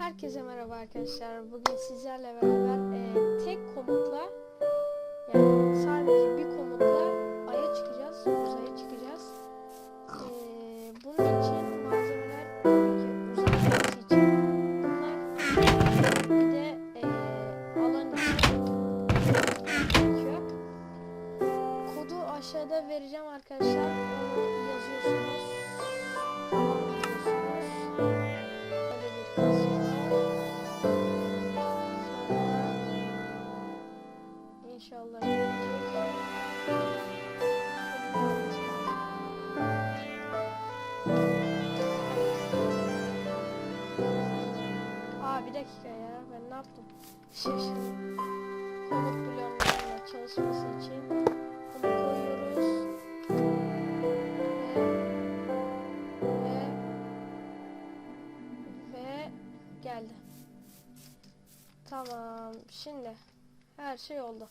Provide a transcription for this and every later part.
Herkese merhaba arkadaşlar. Bugün sizlerle beraber e, tek komutla yani sadece bir komutla dakika ya ben ne yaptım? Şaşırdım. Komut bloğunun çalışması için bunu koyuyoruz. Ve ve geldi. Tamam. Şimdi her şey oldu.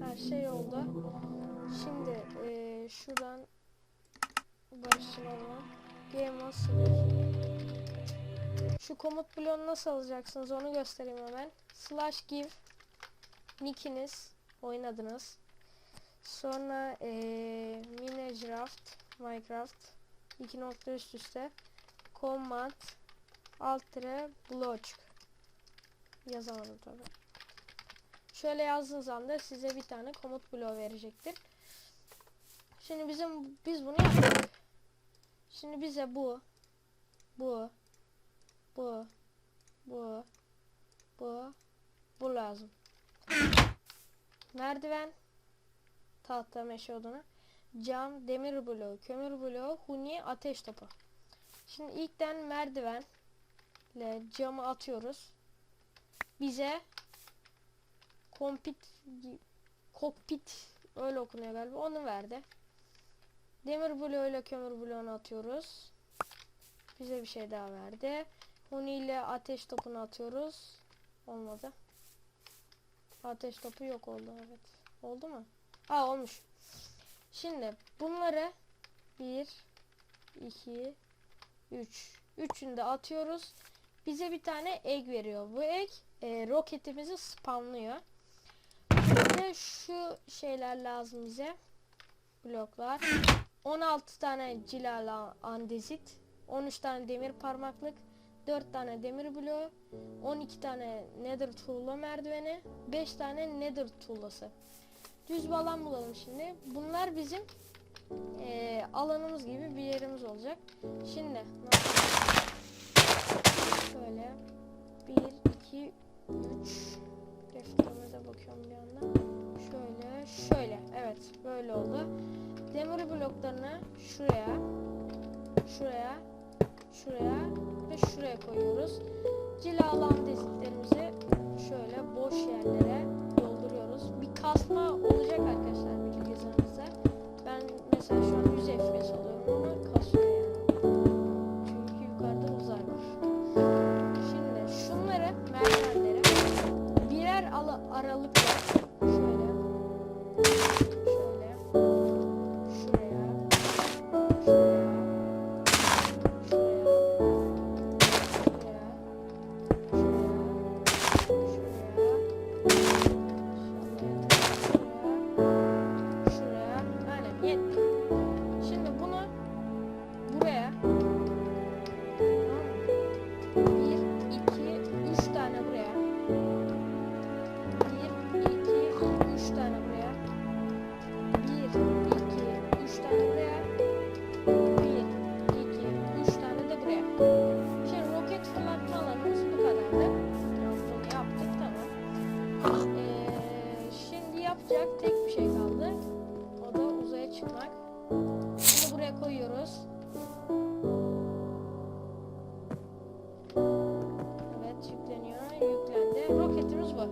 Her şey oldu. Şimdi eee, şuradan başlayalım. Game nasıl? Şu komut bloğunu nasıl alacaksınız onu göstereyim hemen. Slash give nickiniz oynadınız. Sonra eee Minecraft Minecraft iki nokta üst üste command alt tire block yazamadım tabi. Şöyle yazdığınız anda size bir tane komut bloğu verecektir. Şimdi bizim biz bunu yaptık. Şimdi bize bu bu bu bu bu bu lazım. Merdiven tahta meşe odunu cam demir bloğu kömür bloğu huni ateş topu. Şimdi ilkten merdiven ile camı atıyoruz. Bize kompit kokpit öyle okunuyor galiba onu verdi. Demir bloğuyla kömür bloğunu atıyoruz. Bize bir şey daha verdi. Huni ile ateş topunu atıyoruz. Olmadı. Ateş topu yok oldu evet. Oldu mu? Aa olmuş. Şimdi bunları 1 2 3 üçünü de atıyoruz. Bize bir tane egg veriyor. Bu egg e, roketimizi spamlıyor. De şu şeyler lazım bize. Bloklar. 16 tane cilala andezit. 13 tane demir parmaklık. 4 tane demir bloğu. 12 tane nether tuğla merdiveni. 5 tane nether tuğlası. Düz alan bulalım şimdi. Bunlar bizim eee, alanımız gibi bir yerimiz olacak. Şimdi şöyle 1 2 3 defterime de bakıyorum bir yandan. Şöyle şöyle evet böyle oldu. Demir bloklarını şuraya şuraya şuraya ve şuraya koyuyoruz. Cilalan diziklerimizi şöyle boş yerlere dolduruyoruz. Bir kasma olacak arkadaşlar bilgisayarınızda. Ben mesela şu an 100 FPS alıyorum Ee, şimdi yapacak tek bir şey kaldı. O da uzaya çıkmak. Bunu buraya koyuyoruz. Evet yükleniyor. Yüklendi. Roketimiz bu.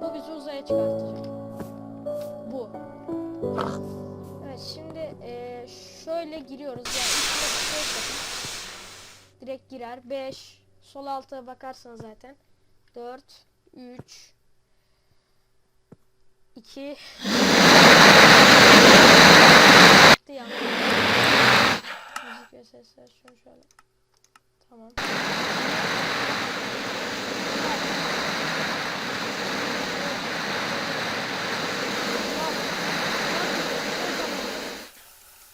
Bu bizi uzaya çıkartacak. Bu. Evet şimdi eee, şöyle giriyoruz. Yani şey. Direkt girer. 5. Sol alta bakarsanız zaten. 4. 3 2 Çıktı ya. Müzik ve sesler şunu şöyle. Tamam.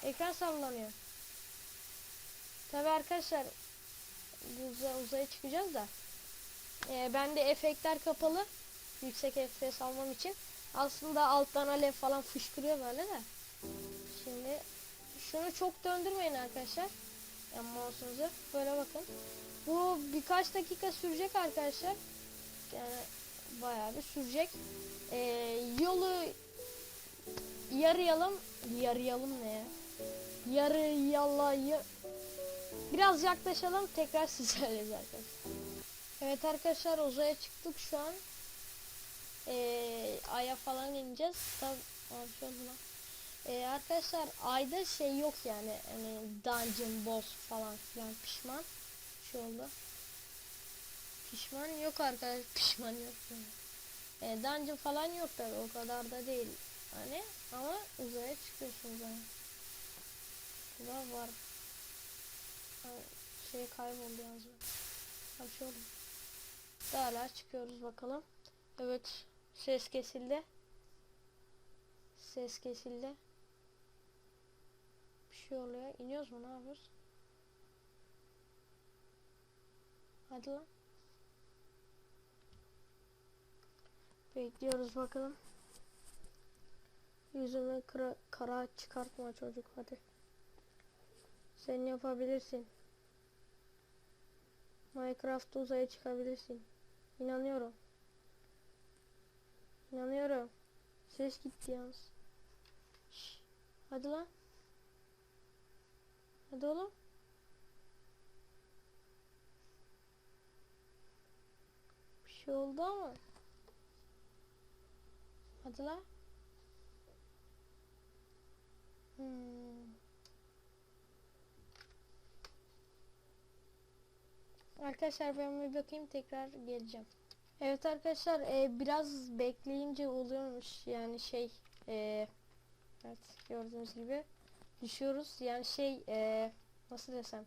Ekran sallanıyor. Tabi arkadaşlar uza uzaya çıkacağız da ee, bende efektler kapalı. Yüksek FPS almam için. Aslında alttan alev falan fışkırıyor böyle de. Şimdi şunu çok döndürmeyin arkadaşlar. Yani mouse'unuzu böyle bakın. Bu birkaç dakika sürecek arkadaşlar. Yani bayağı bir sürecek. Ee, yolu yarıyalım. Yarıyalım ne ya? Yarı yalayı biraz yaklaşalım tekrar sizlerleyiz arkadaşlar. Evet arkadaşlar uzaya çıktık şu an. Ee, aya falan ineceğiz. Tabi ee, arkadaşlar ayda şey yok yani hani dungeon boss falan filan pişman şey oldu. Pişman yok arkadaşlar pişman yok yani. Ee, dungeon falan yok tabi o kadar da değil hani ama uzaya çıkıyorsunuz yani. Burada var. Şey kayboldu yalnız. Bir şey oldu. Hala çıkıyoruz bakalım. Evet ses kesildi. Ses kesildi. Bir şey oluyor. İniyoruz mu? Ne yapıyoruz? Hadi lan. Bekliyoruz bakalım. Yüzümü kara, çıkartma çocuk hadi. Sen yapabilirsin. Çıkabilirsin. İnanıyorum. İnanıyorum. Ses gitti yalnız. Şş, Hadi lan. Hadi oğlum. Bir şey oldu ama. Hadi lan. Hmm. Arkadaşlar ben bir bakayım tekrar geleceğim. Evet arkadaşlar e, biraz bekleyince oluyormuş yani şey e, evet gördüğünüz gibi düşüyoruz yani şey e, nasıl desem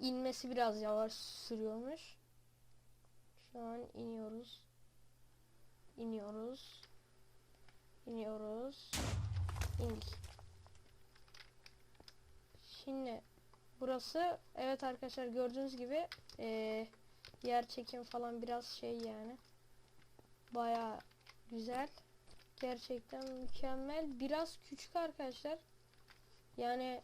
inmesi biraz yavaş sürüyormuş. Şu an iniyoruz. İniyoruz. İniyoruz. İndik. Şimdi burası evet arkadaşlar gördüğünüz gibi eee yer çekim falan biraz şey yani. Baya güzel. Gerçekten mükemmel. Biraz küçük arkadaşlar. Yani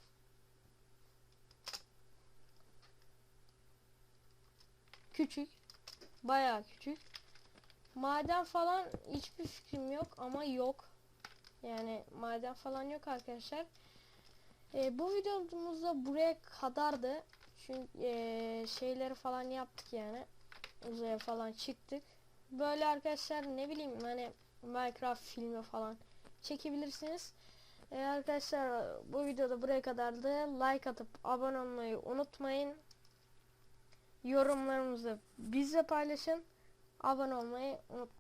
küçük. Baya küçük. Maden falan hiçbir fikrim yok ama yok. Yani maden falan yok arkadaşlar e, bu videomuzda buraya kadardı çünkü e, şeyleri falan yaptık yani. Uzaya falan çıktık. Böyle arkadaşlar ne bileyim hani Minecraft filmi falan çekebilirsiniz. E, arkadaşlar bu videoda buraya kadardı. Like atıp abone olmayı unutmayın. Yorumlarınızı bizle paylaşın. Abone olmayı unutmayın.